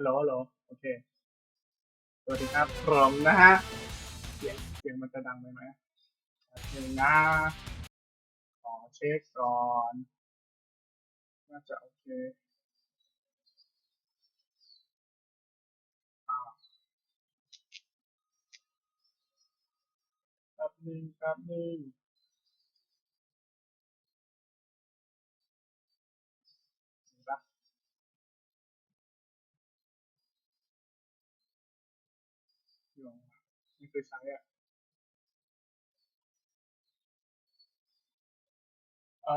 ฮัลโหลฮัลโหลโอเค สวัสดีครับผมนะฮะ เสียงเสียงมันจะดังไหมไหมหนึ่งนะ ขอเช็คก่อน น่าจะโอเคอ่าแป๊บหนึงแป๊บหนึง ไม่เคยใช้อะเอ่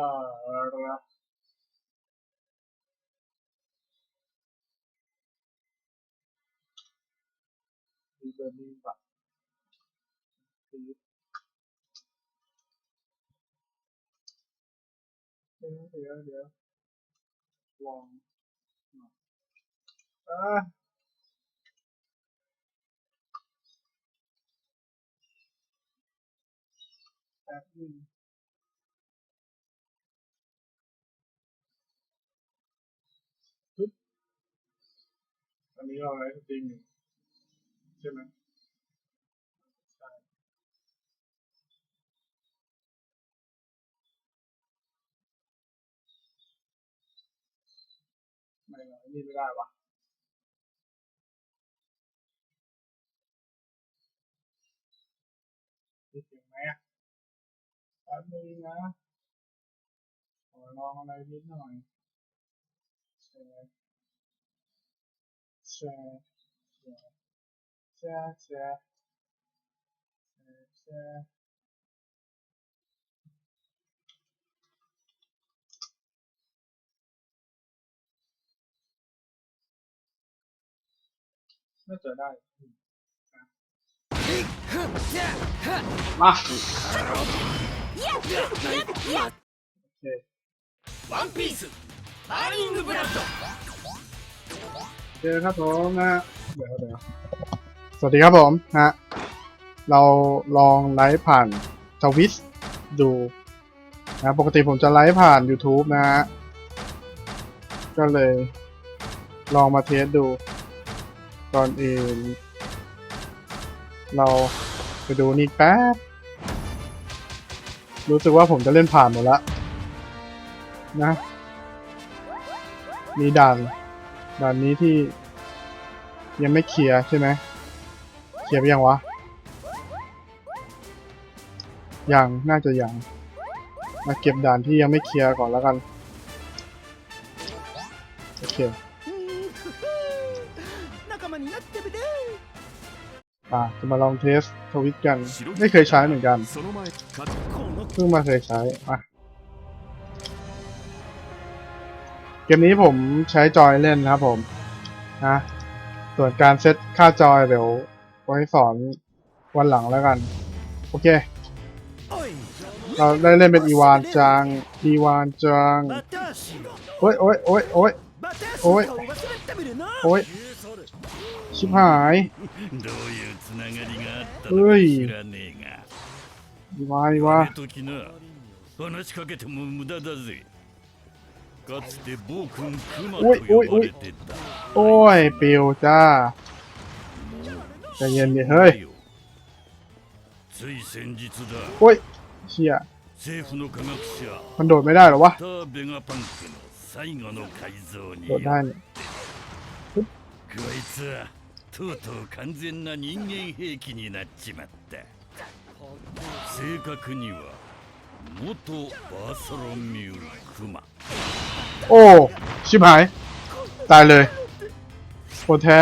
อดีเบอร์นิ่งปะเดี๋ยวเดี๋ ป๊บนึงนะ ขอลองอะไรนิดหน่อยแชร์แชร์แชร์แชร์แชร์แชร์แชร์น่าจะได้มา ワンピースバーニングブラッド เจอครับผมนะฮะเดี๋ยวเดี๋ยวสวัสดีครับผมนะฮะเราลองไลฟ์ผ่านทวิสดูนะปกติผมจะไลฟ์ผ่าน YouTube นะฮะก็เลยลองมาเทสดู ก่อนอื่น เราไปดูนี่แป๊บ รู้สึกว่าผมจะเล่นผ่านหมดละนะ มีด่านด่านนี้ที่ยังไม่เคลียร์ใช่ไหมเคลียร์ไปยังวะ ยังน่าจะยัง มาเก็บด่านที่ยังไม่เคลียร์ก่อนแล้วกัน โอเคอะจะมาลองเทสทวิตกัน ไม่เคยใช้เหมือนกัน เพิ่งมาเคยใช้มาเกมนี้ผมใช้จอยเล่นนะครับผมนะส่วนการเซตค่าจอยเดี๋ยวไว้สอนวันหลังแล้วกัน โอเค เราได้เล่นเป็นอีวานจางอีวานจางโอ้ยโอ้ยโอ้ยโอ้ยโอ้ยโอ้ยชิบหายเฮ้ย うつながりがあったうのかい知らねえ อีวานอี が。 วา やめときな。話しかけても無駄だぜ。かつて暴君クマとおいおい呼ばれてた。 โอ้ยปิวจ้า ใจเย็นดิเฮ้ย つい先日だ。 โอ้ยเชี่ย 政府の科学者 มันโดดไม่ได้เหรอวะ ターベガパンクの最後の改造に โดดได้เนี่ย こいつはとうとう完全な人間兵器になっちまった 正確には元バーソロミュークマ โอ้ ชิบหาย ตายเลยโคตรแท้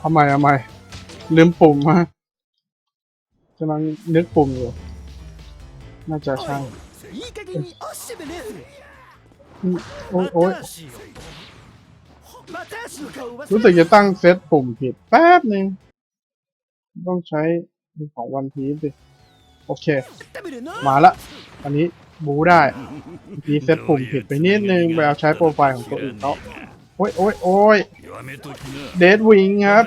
ทำไมทำไมลืมปุ่มฮะกำลังนึกปุ่มอยู่ น่าจะใช่ いい加減におっしゃべれ อืมโอ้ยโอ้ย バタ足バタ足の顔忘れ รู้สึกจะตั้งเซตปุ่มผิดแป๊บหนึ่งต้องใช้ สของวันพีสิโอเค มาละ อันนี้บูได้มีเซตปุ่มผิดไปนิดนึง ไปเอาใช้โปรไฟล์ของตัวอื่นเนาะโอ้ยโอ้ยโอ้ยเดดวิงครับ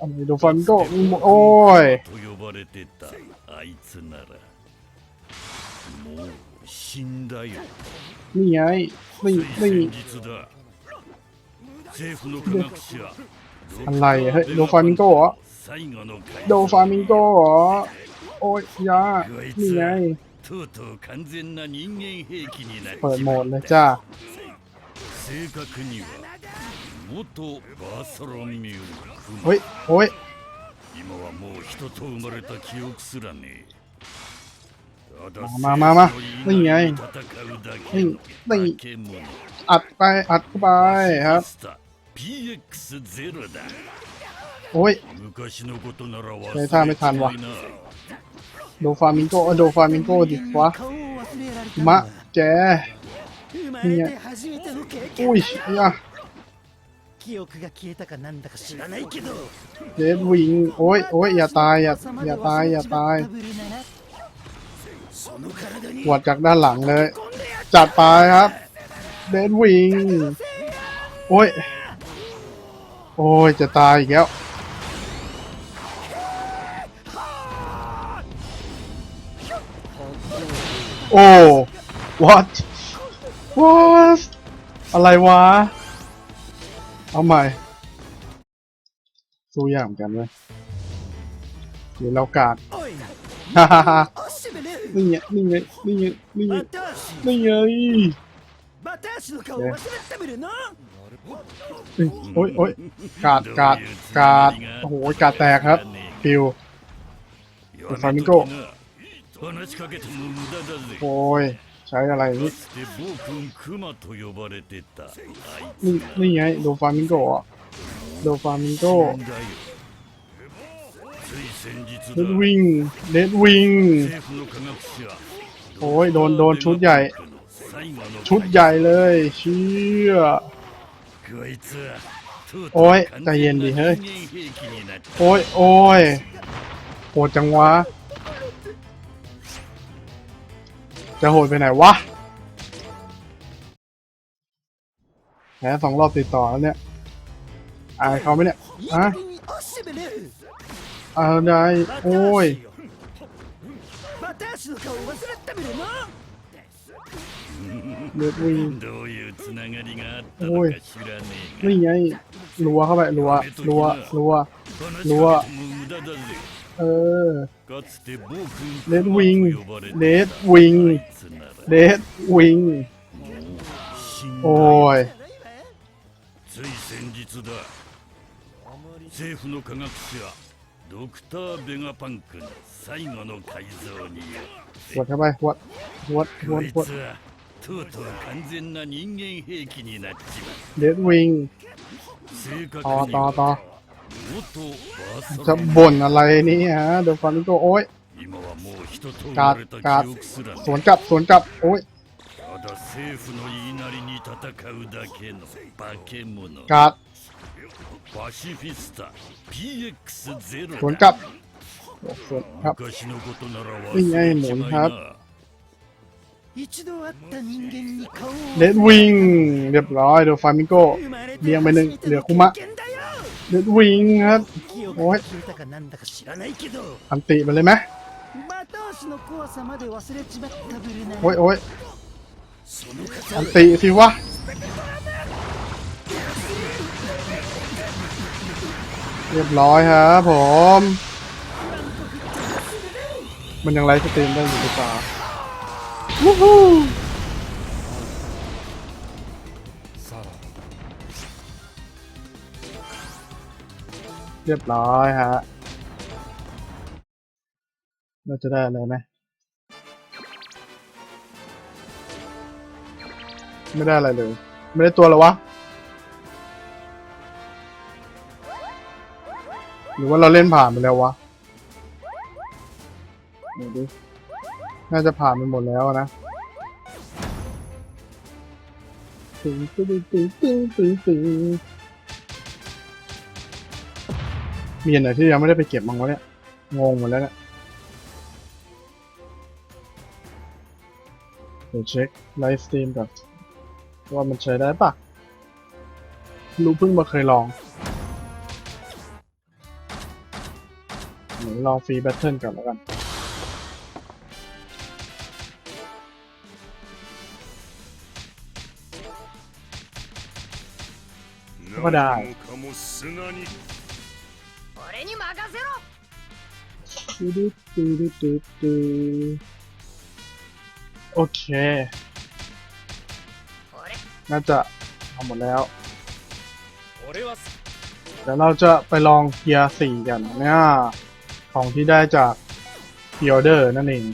อันนี้ดูฟันโก็โอ้ยนี่ไงนี่นี่อะไรเฮ้ยโดฟันก็เหร โดฟามิงโกเหรอ โอ้ยยานี่ไงเปิดโหมดเลยจ้าเฮ้ยโอ้ยมามามานี่ไงนี่นี่อัดไป อัดเข้าไปครับ PX0 だ โอ้ยใช้ท่าไม่ทันวะโดฟามิงโกโดฟามิงโกดิวะมะแจเนี่ยอุ้ยเนี่ยเดดวิงโอ้ยโอ้ยอย่าตายอย่าอย่าตายอย่าตายหวดจากด้านหลังเลย จัดไปครับ เดนวิง โอ้ย โอ้ย จะตายอีกแล้ว โอ้ what what อะไรวะ เอาใหม่ สู้ยากเหมือนกันเลยเดี๋ยวเรากาดฮ่าฮ่าฮ่านี่ไงนี่ไงนี่ไงนี่ไงนี่ไงี้ยโอ้ยโอ้ยกาดกาดกาดโอ้โหกาดแตกครับฟิวฟามิงโก 話しかけても無駄だぜ โอ้ย ใช้อะไร か นี่ つて暴君クマと呼ばれてたあい นี่ つが นี่ไงโดฟามิงโกะโดฟามิงโก 死んだよつい先日 เดด だ วิงเดดวิง 政府の科学者 โอ้ยโดนโดนชุดใหญ่ 最後の ชุดใหญ่เลยเชี่ย こいつはとう โอ้ย とう ใจเย็นดิเฮ้ย 人間兵器になっ โอ้ยโอ้ยโหดจังวะ จะโหดไปไหนวะแพ้สองรอบติดต่อแล้วเนี่ยอายเขาไหมเนี่ยฮะเอาได้โอ้ยเลือดวิ่งโอ้ยไม่ไงรัวเข้าไปรัวรัวรัวรัว しうわかけても無駄だぜ เออ かつて暴君レッドウィンクマと呼ばれてたレッドウィンあいつなら เดดวิง 死んだ โอ้ย つい先日だ政府の科学者ドクター・ベガパンクの最後の改造によ หวดเข้าไปหวดหวดหว こ ด い หวด つはとうとう完全な人間兵器になっちまう เดดวิง 正確 ต่อ に จะบ่นอะไรนี่ฮะเดี๋ยวฟามิโกโอ้ยกาดกาดสวนกลับสวนกลับโอ้ยกาดสวนกลับสวนครับนี่ไงหมุนครับเดดวิงเรียบร้อยเดี๋ยวฟามิโกเลี้ยงไปหนึ่งเหลือคุมะ เด็ดวิงครับโอ้ยอันติมันเลยไหมโอ้ยโอ้ยอันติสิวะเรียบร้อยครับผม มันยังไลฟ์สตรีมได้อยู่หรือเปล่าวู้ฮู้ เรียบร้อยฮะ เราจะได้อะไรไหมไม่ได้อะไรเลย ไม่ได้ตัวแล้วะ หรือว่าเราเล่นผ่านไปแล้ววะดี๋ยวดิน่าจะผ่านไปหมดแล้วนะตึงตึงตึงตึงตึงตึง มีอันไหนที่ยังไม่ได้ไปเก็บมั้งวะเนี่ย งงหมดแล้วเนี่ยเดี๋ยวเช็คไลฟ์สตรีมก่อนว่ามันใช้ได้ปะรู้เพิ่งมาเคยลองหรือลองฟรีแบทเทิลก่อนแล้วกันก็ได้ 俺に任せろ ตูดูตูดูตูดูโอเค 俺 น่าจะทำหมดแล้ว 俺は เดี๋ยวเราจะไปลองเกียร์สี่กันเนี่ยของที่ได้จากพิออเดอร์นั่นเอง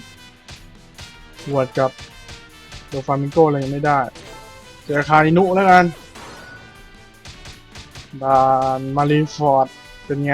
วดกับโดฟามิงโกอะไรยังไม่ได้ เจอคารินุแล้วกันด่านมารีนฟอร์ดเป็นไง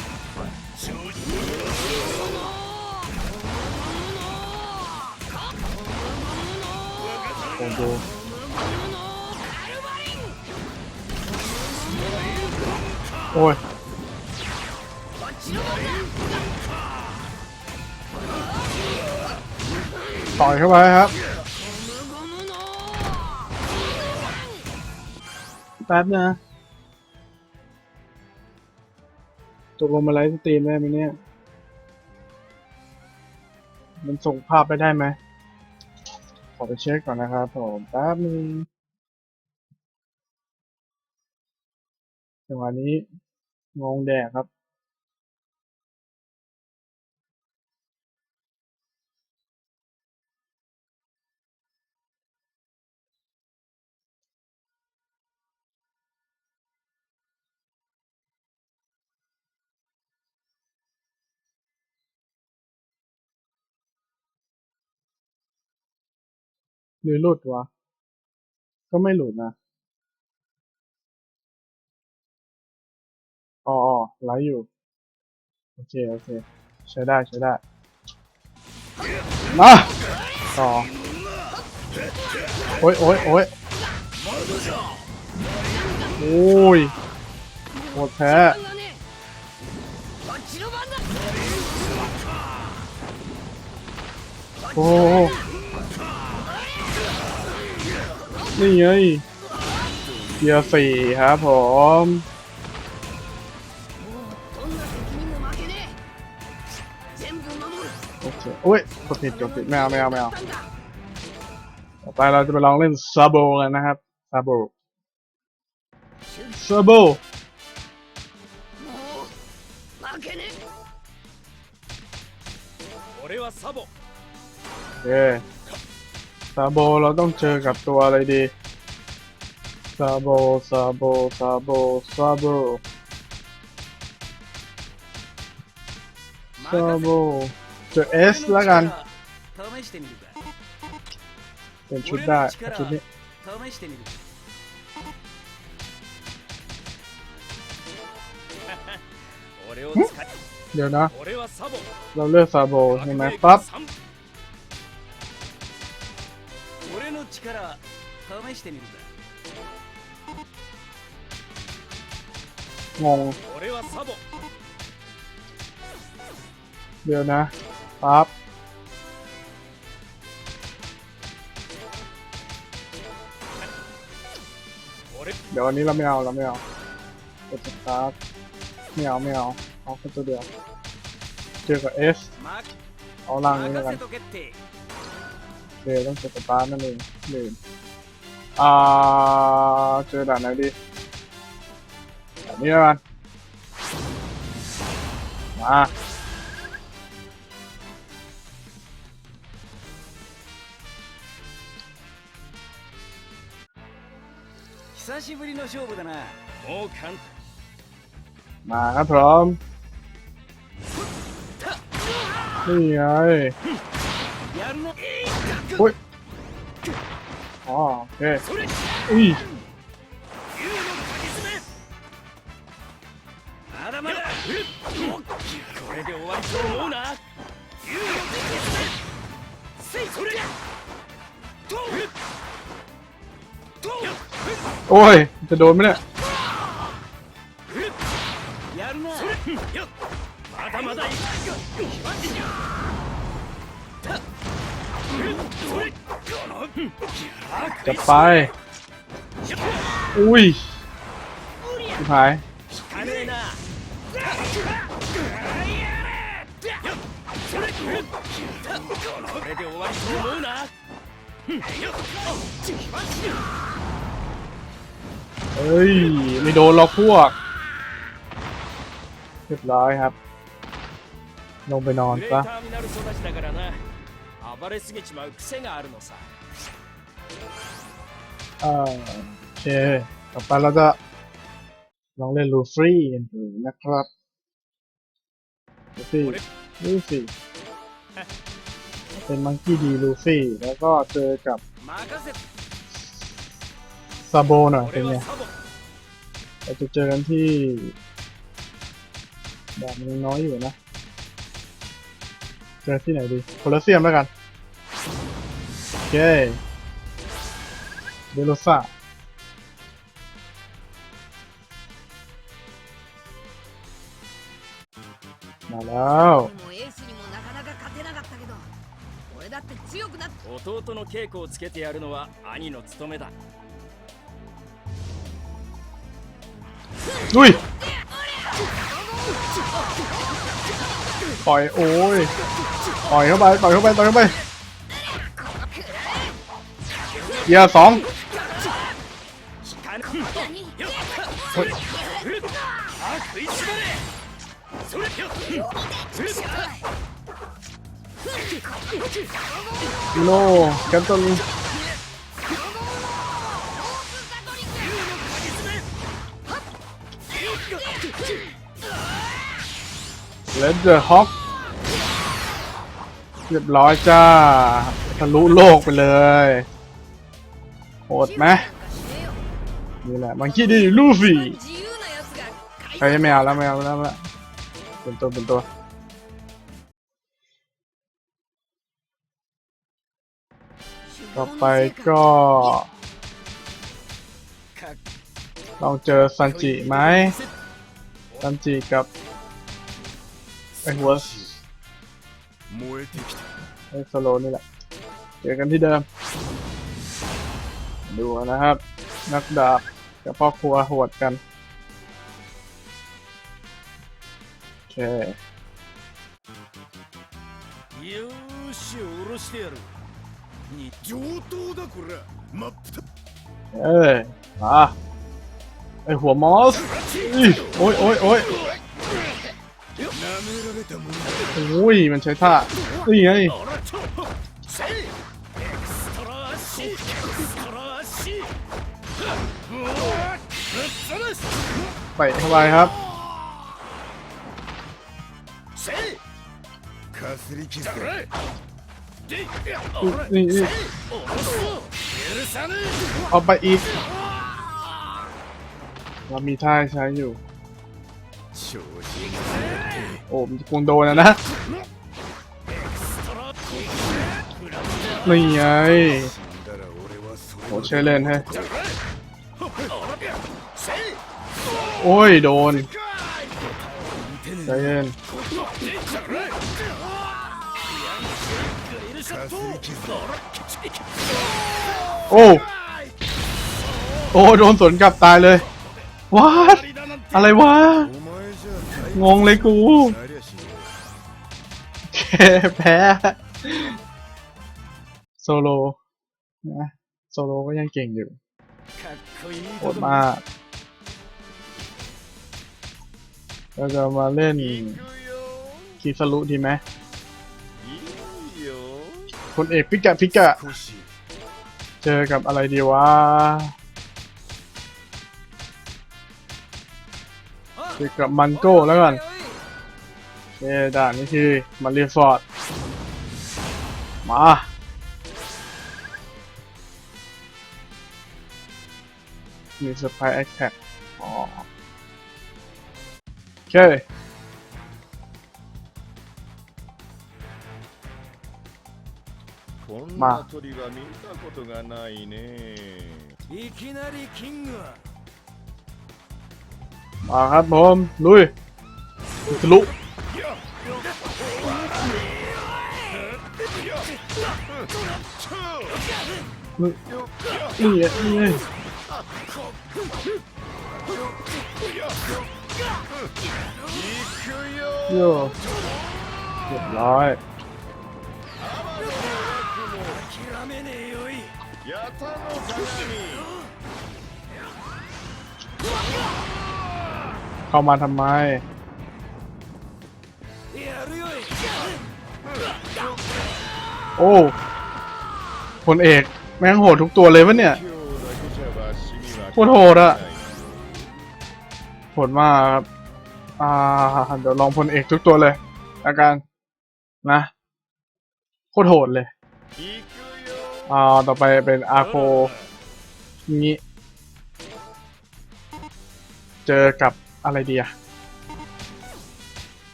ดูโต่อยเข้าไปครับแป๊บนะตกลงมาไลฟ์สตรีมได้ไหมเนี่ย มันส่งภาพไปได้ไหม อไปเช็คก่อนนะครับผมแป๊บนึงจังหวะนี้งงแดกครับ หรือหลุดวะ ก็ไม่หลุดนะอ๋อไหลอยู่ โอเค โอเค ใช้ได้ ใช้ได้ มา ต่อ โอ้ยโอ้ยโอ้ยโอ้ยหมดแพ้โอ้ นี่ไงเกียร์สี่ครับผมโอเคอุ้ยกดผิดกดผิดไม่เอาไม่เอาไม่เอาต่อไปเราจะไปลองเล่นซาโบกันนะครับซาโบซาโบเออ ซาโบเราต้องเจอกับตัวอะไรดีซาโบซาโบซาโบซาโบซาโบเจอเอสละกันเป็นชุดได้ชุดนี้เดี๋ยวนะ เราเลือกซาโบใช่ไหมปั๊บ の力試してみるか งง 俺はサボ เดี๋ยวนะปั๊บ 俺 เดี๋ยววันนี้เราไม่เอาเราไม่เอากดสตาร์ทไม่เอาไม่เอาเอาแค่ตัวเดียวเจอกับเอส ま เอาล่างนี้แล้ว 任 กัน せとけって เดี๋ยวต้องกดสตาร์ทนั่นเองลืมอ่าเจอด่านไหนดีด่านนี้แล้วกันมา 久しぶりの勝負だなもう簡 มาครับพร้อมนี่ไง やるな โอ้ยอ๋โอเคอุ้ยこれで終わりと思うな竜の鉄せいそれとおจะโดนไหมเนี่ย ไป อุ้ยชิบหาย 金えなこれで終わりと思うな เอ้ย ไม่โดนหรอกพวก เรียบร้อยครับ ลงไปนอน グレー ซะ ターミナル育ちだからな暴れすぎちまう癖があるのさ เ โอเค ต่อไปเราจะลองเล่นลูฟรี่กันดูนะครับลูฟี่ลูฟี่เป็นมังกี้ดีลูฟี่ แล้วก็เจอกับซาโบหน่อยเป็นไงเราจะเจอกันที่แบบมันน้อยอยู่นะ เจอที่ไหนดีโคลอเซียมแล้วกัน โอเค เดโลซ่ามาแล้ว もうエースにもなかなか勝てなかったけど俺だって強くなっ弟の稽古をつけてやるのは兄の務めだ ลุยต่อยโอ้ยต่อยเข้าไปต่อยเข้าไปต่อยเข้าไปเกียร์สอง โน่แคมป์ตนเลนเจอร์ฮอกเรียบร้อยจ้าทะลุโลกไปเลยโหดไหมนี่แหละ มันคีดีลูฟี่ใครไม่เอาแล้วไม่เอาแล้ว เป็นตัวเป็นตัวต่อไปก็ลองเจอซันจิไหมซันจิกับไอหัวไอสโลนี่แหละเจอกันที่เดิม ดูนะครับ นักดาบกับพ่อครัวหดกัน เคよし下ろしてやるに上等だこれ真っ二เออมาไอหัวมอสอุ๊ยโอ้ยโอ้ยโอ้ยมันใช้ท่าตีไงไปちょเข้าไปครับ かすり傷だであ นี่นี่ おろすぞ許さね เอาไปอีก เรามีท่าให้ใช้อยู่ え調子に乗って โอ้มันคงโดนนะนะ エクストラフラ นี่ไง 死んだら俺はそ โอ้ れ ใช้เล่นให้ じゃあせい โอ้ยโดน かいใจเย็น โอ้โอ้โดนสวนกลับตายเลยว้าอะไรวะงงเลยกูแค่แพ้โซโลนะโซโลก็ยังเก่งอยู่โคตรมากเราจะมาเล่นคีสลุดีไหม คนเอกพิกะพิกะ เจอกับอะไรดีวะเจอกับมันโก้แล้วกันโอเคด่านนี้คือมารีฟอร์ด มามีสไปแอคแท็กอ๋อโอเค มามาครับผมลุยทะลุนี่นี่โย่เรียบร้อย 諦めねえよいヤタの鏡 เข้ามาทำไม やるよい โอ้พลเอกแม่งโหดทุกตัวเลยวะเนี่ย 今日だけじゃわしにはโคตรโหดอะ โหดมากครับ อ่า เดี๋ยวลองพลเอกทุกตัวเลยอาการนะ โคตรโหดเลย 行くよ อ่าต่อไปเป็นอาโคงี้เจอกับอะไรดีอะ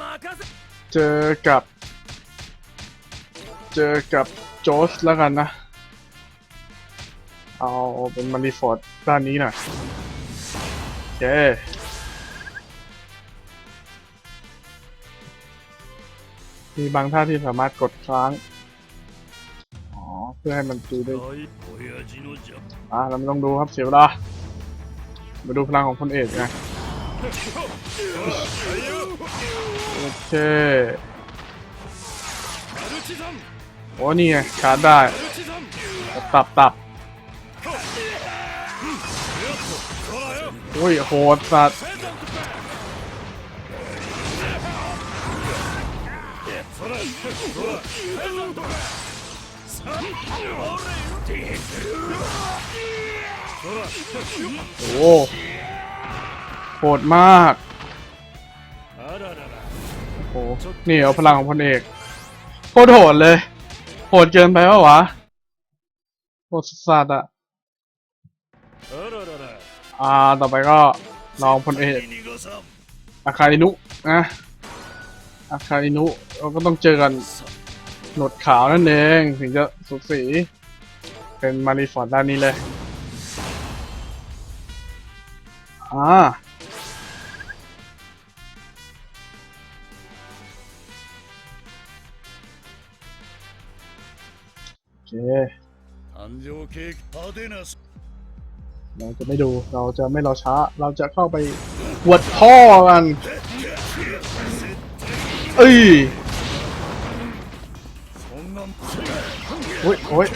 任せเจอกับ เจอกับโจสแล้วกันนะ เอาเป็นมาริฟอร์ดด้านนี้หน่อยโอเคมีบางท่าที่สามารถกดค้างอ๋อ เพื่อให้มันตีได้อะเราไม่ต้องดูครับเสียเวลามาดูพลังของคนเอกนะโอเคโอ้นี่ไงชาร์จได้ ตับตับโอ้ยโหดสัตว์ โอ้โหดมาก โอ้นี่เอาพลังของพลเอกโคตรโหดเลย โหดเกินไปวะวะโหดสัสอะอ่า ต่อไปก็ลองพลเอกอาคาอินุนะอาคาอินุเราก็ต้องเจอกัน หนวดขาวนั่นเองถึงจะสุกสี เป็นมารีฟอร์ดด้านนี้เลย อ่าโอเคเราจะไม่ดูเราจะไม่รอช้า เราจะเข้าไปวดพ่อกัน เอ้ย โอ้ยโอ้ย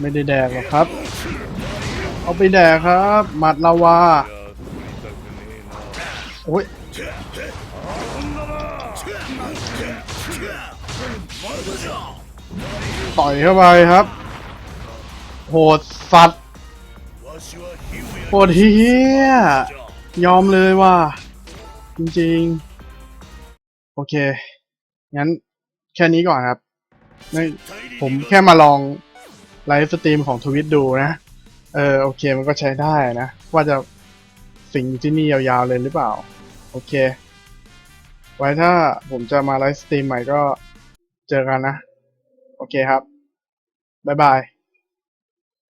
ไม่ได้แดกหรอกครับ เอาไปแดกครับ หมัดลาวาโอ้ยต่อยเข้าไปครับ โหดสัตว์โหดเฮียยอมเลยว่าจริงๆ โอเค งั้น แค่นี้ก่อนครับไม่ผมแค่มาลองไลฟ์สตรีมของทวิตดูนะ เออโอเคมันก็ใช้ได้นะ ว่าจะสิงอยู่ที่นี่ยาวๆเลยหรือเปล่า โอเค ไว้ถ้าผมจะมาไลฟ์สตรีมใหม่ก็เจอกันนะ โอเคครับ บ๊ายบาย